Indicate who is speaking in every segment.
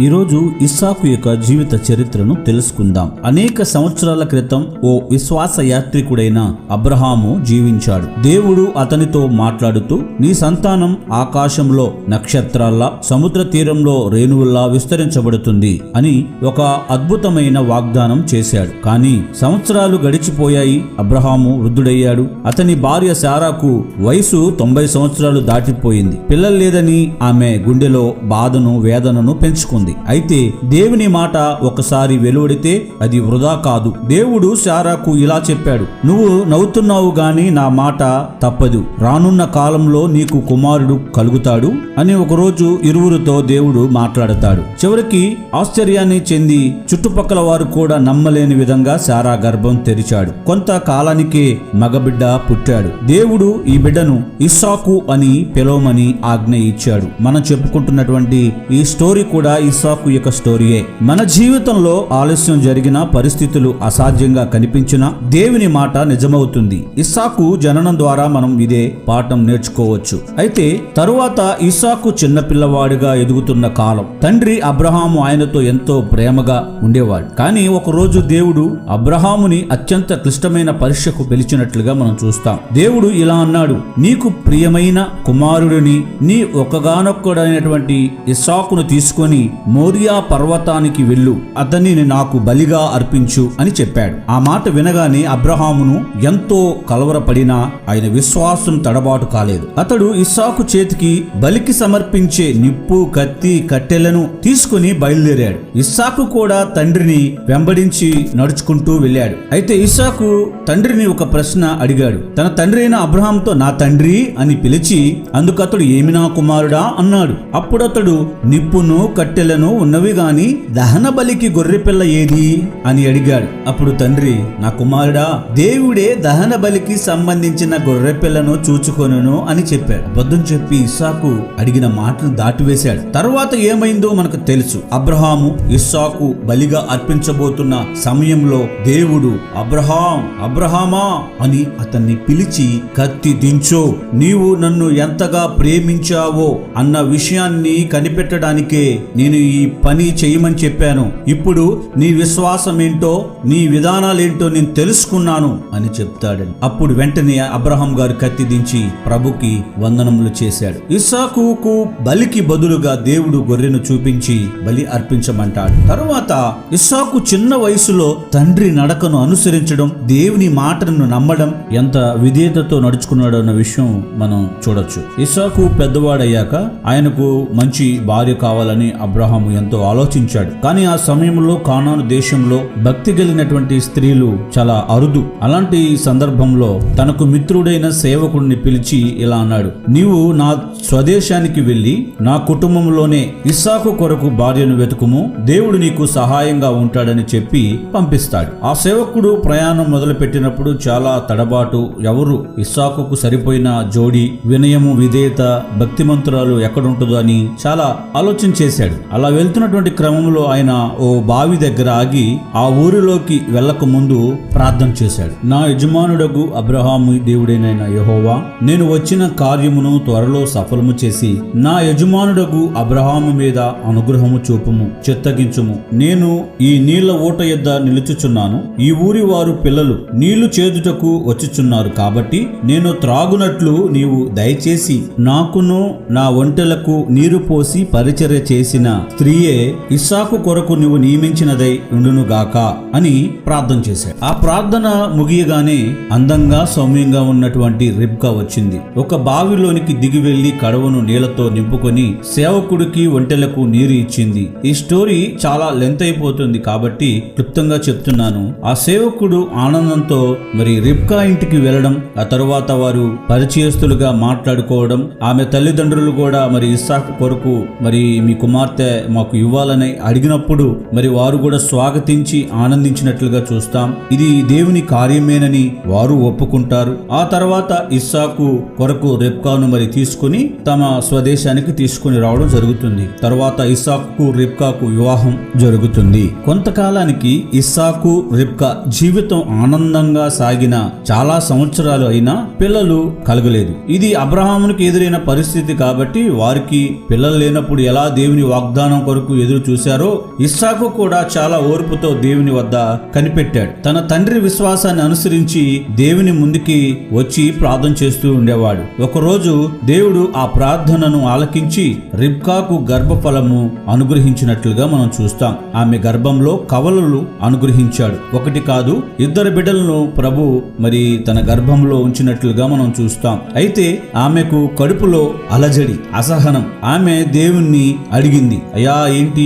Speaker 1: ఈరోజు ఇస్సాకు యొక్క జీవిత చరిత్రను తెలుసుకుందాం. అనేక సంవత్సరాల క్రితం ఓ విశ్వాస యాత్రికుడైన అబ్రహాము జీవించాడు. దేవుడు అతనితో మాట్లాడుతూ నీ సంతానం ఆకాశంలో నక్షత్రాల్లా సముద్ర తీరంలో రేణువుల్లా విస్తరించబడుతుంది అని ఒక అద్భుతమైన వాగ్దానం చేశాడు. కానీ సంవత్సరాలు గడిచిపోయాయి అబ్రహాము వృద్ధుడయ్యాడు. అతని భార్య శారాకు వయసు తొంభై సంవత్సరాలు దాటిపోయింది. పిల్లలు లేదని ఆమె గుండెలో బాధను వేదనను పెంచుకుంది. అయితే దేవుని మాట ఒకసారి వెలువడితే అది వృధా కాదు. దేవుడు శారాకు ఇలా చెప్పాడు నువ్వు నవ్వుతున్నావు గాని నా మాట తప్పదు. రానున్న కాలంలో నీకు కుమారుడు కలుగుతాడు అని ఒకరోజు ఇరువురితో దేవుడు మాట్లాడతాడు. చివరికి ఆశ్చర్యాన్ని చెంది చుట్టుపక్కల వారు కూడా నమ్మలేని విధంగా శారా గర్భం తెరిచాడు. కొంత కాలానికే మగబిడ్డ పుట్టాడు. దేవుడు ఈ బిడ్డను ఇస్సాకు అని పిలవమని ఆజ్ఞ ఇచ్చాడు. మనం చెప్పుకుంటున్నటువంటి ఈ స్టోరీ కూడా ఇసాకు యొక్క స్టోరీయే. మన జీవితంలో ఆలస్యం జరిగిన పరిస్థితులు అసాధ్యంగా కనిపించినా దేవుని మాట నిజమవుతుంది. ఇస్సాకు జననం ద్వారా మనం ఇదే పాఠం నేర్చుకోవచ్చు. అయితే తరువాత ఇస్సాకు చిన్నపిల్లవాడిగా ఎదుగుతున్న కాలం. తండ్రి అబ్రహాము ఆయనతో ఎంతో ప్రేమగా ఉండేవాడు. కానీ ఒక రోజు దేవుడు అబ్రహాముని అత్యంత క్లిష్టమైన పరీక్షకు పిలిచినట్లుగా మనం చూస్తాం. దేవుడు ఇలా అన్నాడు నీకు ప్రియమైన కుమారుడిని నీ ఒక్కగానొక్కడైనటువంటి ఇస్సాకును తీసుకొని మోరియా పర్వతానికి వెళ్ళు అతనిని నాకు బలిగా అర్పించు అని చెప్పాడు. ఆ మాట వినగానే అబ్రహామును ఎంతో కలవరపడినా ఆయన విశ్వాసం తడబాటు కాలేదు. అతడు ఇస్సాకు చేతికి బలికి సమర్పించే నిప్పు కత్తి కట్టెలను తీసుకుని బయలుదేరాడు. ఇస్సాకు కూడా తండ్రిని వెంబడించి నడుచుకుంటూ వెళ్ళాడు. అయితే ఇస్సాకు తండ్రిని ఒక ప్రశ్న అడిగాడు. తన తండ్రి అయిన అబ్రహాంతో నా తండ్రి అని పిలిచి అందుకు అతడు ఏమి నా కుమారుడా? అన్నాడు. అప్పుడతడు నిప్పును కట్టెలను ఉన్నవి గాని దహన బలికి గొర్రెపిల్ల ఏది? అని అడిగాడు. అప్పుడు తండ్రి నా కుమారుడా దేవుడే దహన బలికి సంబంధించిన గొర్రెపిల్లను చూచుకొనును అని చెప్పాడు. అబద్ధం చెప్పి ఇస్సాకు అడిగిన మాటను దాటివేశాడు. తరువాత ఏమైందో మనకు తెలుసు. అబ్రహాము ఇస్సాకు బలిగా అర్పించబోతున్న సమయంలో దేవుడు అబ్రహాం అబ్రహామా అని అతన్ని పిలిచి కత్తి దించో. నీవు నన్ను ఎంతగా ప్రేమించావో అన్న విషయాన్ని కనిపెట్టడానికే నేను ఈ పని చేయమని చెప్పాను. ఇప్పుడు నీ విశ్వాసం ఏంటో నీ విధానాలేంటో నేను తెలుసుకున్నాను అని చెప్తాడు. అప్పుడు వెంటనే అబ్రహం గారు కత్తి దించి ప్రభుకి వందనములు చేశాడు. ఇస్సాకుకు బలికి బదులుగా దేవుడు గొర్రెను చూపించి బలి అర్పించమంటాడు. తరువాత ఇస్సాకు చిన్న వయసులో తండ్రి నడకను అనుసరించడం దేవుని మాటను నమ్మడం ఎంత విధేయతతో నడుచుకున్నాడు అన్న విషయం మనం చూడొచ్చు. ఇస్సాకు పెద్దవాడయ్యాక ఆయనకు మంచి భార్య కావాలని అబ్రహం అబ్రహాము ఎంతో ఆలోచించాడు. కానీ ఆ సమయంలో కానాను దేశంలో భక్తి కలిగినటువంటి స్త్రీలు చాలా అరుదు. అలాంటి సందర్భంలో తనకు మిత్రుడైన సేవకుడిని పిలిచి ఇలా అన్నాడు నీవు నా స్వదేశానికి వెళ్ళి నా కుటుంబంలోనే ఇస్సాకు కొరకు భార్యను వెతుకుము. దేవుడు నీకు సహాయంగా ఉంటాడని చెప్పి పంపిస్తాడు. ఆ సేవకుడు ప్రయాణం మొదలు పెట్టినప్పుడు చాలా తడబాటు. ఎవరు? ఇస్సాకుకు సరిపోయిన జోడి వినయము విధేయత భక్తిమంతురాలు ఎక్కడుంటుందో అని చాలా ఆలోచన చేశాడు. అలా అలా వెళ్తున్నటువంటి క్రమంలో ఆయన ఓ బావి దగ్గర ఆగి ఆ ఊరిలోకి వెళ్ళక ముందు ప్రార్థన చేశాడు. నా యజమానుడకు అబ్రహాము దేవుడైన యహోవా నేను వచ్చిన కార్యమును త్వరలో సఫలము చేసి నా యజమానుడకు అబ్రహాము మీద అనుగ్రహము చూపుము చిత్తగించుము. నేను ఈ నీళ్ళ ఊట యొద్ద నిలుచుచున్నాను. ఈ ఊరి వారు పిల్లలు నీళ్ళు చేదుటకు వచ్చుచున్నారు కాబట్టి నేను త్రాగునట్లు నీవు దయచేసి నాకును నా ఒంటెలకు నీరు పోసి పరిచర్య చేసిన స్త్రీయే ఇస్సాకు కొరకు నువ్వు నియమించినదై ఉండును గాక అని ప్రార్థన చేశాడు. ఆ ప్రార్థన ముగియగానే అందంగా సౌమ్యంగా ఉన్నటువంటి రిబ్కా వచ్చింది. ఒక బావిలోనికి దిగి వెళ్ళి కడవను నీళ్ళతో నింపుకొని సేవకుడికి ఒంటెలకు నీరు ఇచ్చింది. ఈ స్టోరీ చాలా లెంత్ అయిపోతుంది కాబట్టి క్లుప్తంగా చెప్తున్నాను. ఆ సేవకుడు ఆనందంతో మరి రిబ్కా ఇంటికి వెళ్ళడం ఆ తరువాత వారు పరిచయస్తులుగా మాట్లాడుకోవడం ఆమె తల్లిదండ్రులు కూడా మరి ఇస్సాకు కొరకు మరి మీ కుమార్తె మాకు ఇవ్వాలని అడిగినప్పుడు మరి వారు కూడా స్వాగతించి ఆనందించినట్లుగా చూస్తాం. ఇది దేవుని కార్యమేనని వారు ఒప్పుకుంటారు. ఆ తర్వాత ఇస్సాకు కొరకు రెప్కాను మరి తీసుకుని తమ స్వదేశానికి తీసుకుని రావడం జరుగుతుంది. తర్వాత ఇస్సాకు రిబ్కాకు వివాహం జరుగుతుంది. కొంతకాలానికి ఇస్సాకు రిబ్కా జీవితం ఆనందంగా సాగిన చాలా సంవత్సరాలు అయినా పిల్లలు కలగలేదు. ఇది అబ్రహామునికి ఎదురైన పరిస్థితి కాబట్టి వారికి పిల్లలు లేనప్పుడు ఎలా దేవుని వాగ్దానం వాగ్దానం కొరకు ఎదురు చూశారో ఇస్సాకు కూడా చాలా ఓర్పుతో దేవుని వద్ద కనిపెట్టాడు. తన తండ్రి విశ్వాసాన్ని అనుసరించి దేవుని ముందుకి వచ్చి ప్రార్థన చేస్తూ ఉండేవాడు. ఒకరోజు దేవుడు ఆ ప్రార్థనను ఆలకించి రిబ్కాకు గర్భఫలము అనుగ్రహించినట్లుగా మనం చూస్తాం. ఆమె గర్భంలో కవలలు అనుగ్రహించాడు. ఒకటి కాదు ఇద్దరు బిడ్డలను ప్రభు మరి తన గర్భంలో ఉంచినట్లుగా మనం చూస్తాం. అయితే ఆమెకు కడుపులో అలజడి అసహనం. ఆమె దేవుణ్ణి అడిగింది అయ్యా ఏంటి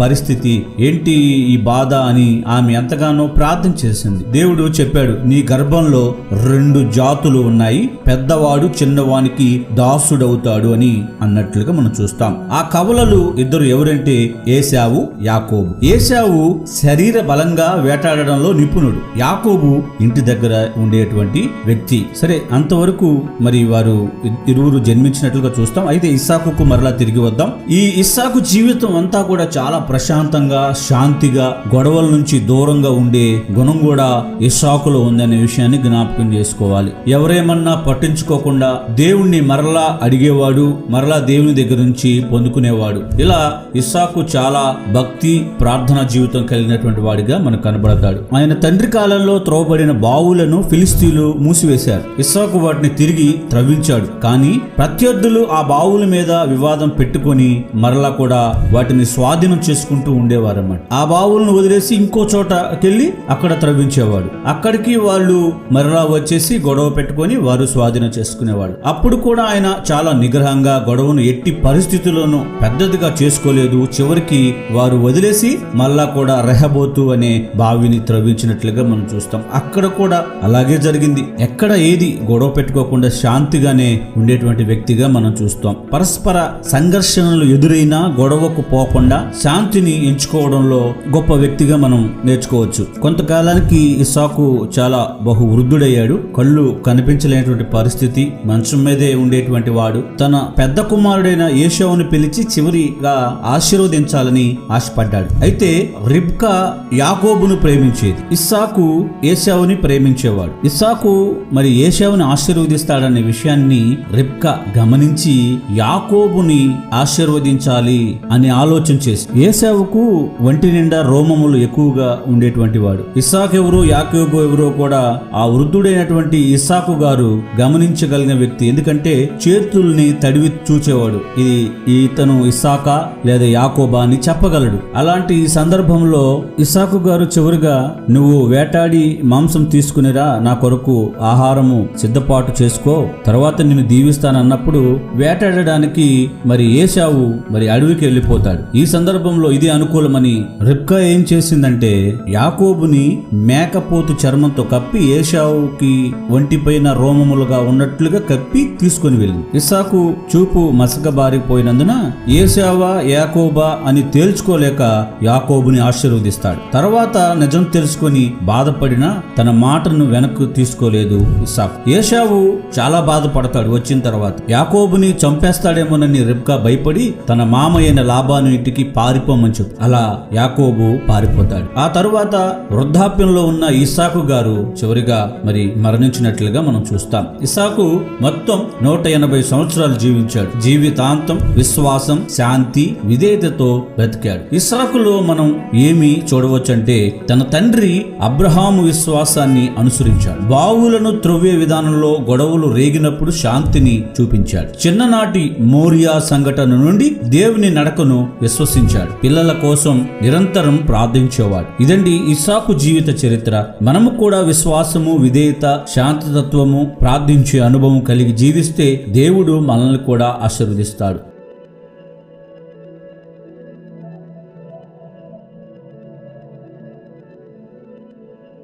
Speaker 1: పరిస్థితి? ఏంటి ఈ బాధ అని ఆమె ఎంతగానో ప్రార్థన చేసింది. దేవుడు చెప్పాడు నీ గర్భంలో రెండు జాతులు ఉన్నాయి పెద్దవాడు చిన్నవానికి దాసుడవుతాడు అని అన్నట్లుగా మనం చూస్తాం. ఆ కవలలు ఇద్దరు ఎవరంటే ఏశావు యాకోబు. ఏశావు శరీర బలంగా వేటాడడంలో నిపుణుడు. యాకోబు ఇంటి దగ్గర ఉండేటువంటి వ్యక్తి. సరే అంతవరకు మరి వారు ఇరువురు జన్మించినట్లుగా చూస్తాం. అయితే ఇస్సాకు మరలా తిరిగి వద్దాం. ఈ ఇస్సాకు జీవితం అంతా కూడా చాలా ప్రశాంతంగా శాంతిగా గొడవల నుంచి దూరంగా ఉండే గుణం కూడా ఇసాకులో ఉందనే విషయాన్ని జ్ఞాపకం చేసుకోవాలి. ఎవరేమన్నా పట్టించుకోకుండా దేవుణ్ణి మరలా అడిగేవాడు మరలా దేవుని దగ్గర నుంచి పొందుకునేవాడు. ఇలా ఇస్సాకు చాలా భక్తి ప్రార్థన జీవితం కలిగినటువంటి వాడిగా మనకు కనబడతాడు. ఆయన తండ్రి కాలంలో త్రోవబడిన బావులను ఫిలిస్తీన్లు మూసివేశారు. ఇస్సాకు వాటిని తిరిగి త్రవ్వించాడు. కానీ ప్రత్యర్థులు ఆ బావుల మీద వివాదం పెట్టుకొని మరలా కూడా వాటిని స్వాధీనం చేసుకుంటూ ఉండేవారన్నమాట. ఆ బావులను వదిలేసి ఇంకో చోటకెళ్ళి అక్కడ త్రవ్వించేవాడు అక్కడికి వాళ్ళు మరలా వచ్చేసి గొడవ పెట్టుకొని వారు స్వాధీనం చేసుకునేవాడు అప్పుడు కూడా ఆయన చాలా నిగ్రహంగా గొడవను ఎట్టి పరిస్థితుల్లోనూ పెద్దదిగా చేసుకోలేదు. చివరికి వారు వదిలేసి మళ్ళా కూడా రెహబోతు అనే బావిని త్రవ్వించినట్లుగా మనం చూస్తాం. అక్కడ కూడా అలాగే జరిగింది. ఎక్కడ ఏది గొడవ పెట్టుకోకుండా శాంతిగానే ఉండేటువంటి వ్యక్తిగా మనం చూస్తాం. పరస్పర సంఘర్షణలు ఎదురైనా గొడవకు పోకుండా శాంతిని ఎంచుకోవడంలో గొప్ప వ్యక్తిగా మనం నేర్చుకోవచ్చు. కొంతకాలానికి ఇసాకు చాలా బహు వృద్ధుడయ్యాడు కళ్ళు కనిపించలేనటువంటి పరిస్థితి మంచం మీదే ఉండేటువంటి వాడు. తన పెద్ద కుమారుడైన ఏషావుని పిలిచి చివరిగా ఆశీర్వదించాలని ఆశపడ్డాడు. అయితే రిబ్కా యాకోబును ప్రేమించేది. ఇస్సాకు ఏషావుని ప్రేమించేవాడు. ఇస్సాకు మరి ఏషావుని ఆశీర్వదిస్తాడనే విషయాన్ని రిబ్కా గమనించి యాకోబుని ఆశీర్వదించాలి అని ఆలోచన చేసి ఏసావుకు ఒంటి నిండా రోమములు ఎక్కువగా ఉండేటువంటి వాడు. ఇస్సాక్ ఎవరు యాకోబు ఎవరో కూడా ఆ వృద్ధుడైనటువంటి ఇస్సాకు గారు గమనించగలిగిన వ్యక్తి. ఎందుకంటే చేతుల్ని తడివి చూచేవాడు. ఇది ఇతను ఇస్సాకా లేదా యాకోబా అని చెప్పగలడు. అలాంటి సందర్భంలో ఇస్సాకు గారు చివరిగా నువ్వు వేటాడి మాంసం తీసుకునిరా నా కొరకు ఆహారము సిద్ధపాటు చేసుకో. తర్వాత నిన్ను దీవిస్తానన్నప్పుడు వేటాడడానికి మరి ఏశావు మరి ఊరికి వెళ్ళిపోతాడు. ఈ సందర్భంలో ఇది అనుకూలమని రిబ్కా ఏం చేసిందంటే యాకోబుని మేకపోతు చర్మంతో కప్పి ఏషావుకి ఒంటిపైన రోమములుగా ఉన్నట్లుగా కప్పి తీసుకొని వెళ్ళింది. ఇస్సాకు చూపు మసకబారిపోయినందున ఏషావా యాకోబా అని తేల్చుకోలేక యాకోబుని ఆశీర్వదిస్తాడు. తర్వాత నిజం తెలుసుకొని బాధపడిన తన మాటను వెనక్కు తీసుకోలేదు ఇస్సాకు. ఏషావు చాలా బాధపడతాడు. వచ్చిన తర్వాత యాకోబుని చంపేస్తాడేమోనని రిబ్కా భయపడి తన అయిన లాభాను ఇంటికి పారిపోమని చెప్పు. అలా యాకోబు పారిపోతాడు. ఆ తరువాత వృద్ధాప్యంలో ఉన్న ఇసాకు గారు చివరిగా మరి మరణించినట్లుగా మనం చూస్తాం. ఇసాకు మొత్తం నూట ఎనభై సంవత్సరాలు జీవించాడు. జీవితాంతం విశ్వాసం శాంతి విధేయతతో బ్రతికాడు. ఇసాకులో మనం ఏమి చూడవచ్చంటే తన తండ్రి అబ్రహాము విశ్వాసాన్ని అనుసరించాడు. బావులను త్రవ్వే విధానంలో గొడవలు రేగినప్పుడు శాంతిని చూపించాడు. చిన్ననాటి మోరియా సంఘటన నుండి దేవుని నడకను విశ్వసించాడు. పిల్లల కోసం నిరంతరం ప్రార్థించేవాడు. ఇదండి ఇసాకు జీవిత చరిత్ర. మనము కూడా విశ్వాసము విధేయత శాంతతత్వము ప్రార్థించే అనుభవం కలిగి జీవిస్తే దేవుడు మనల్ని కూడా ఆశీర్వదిస్తాడు.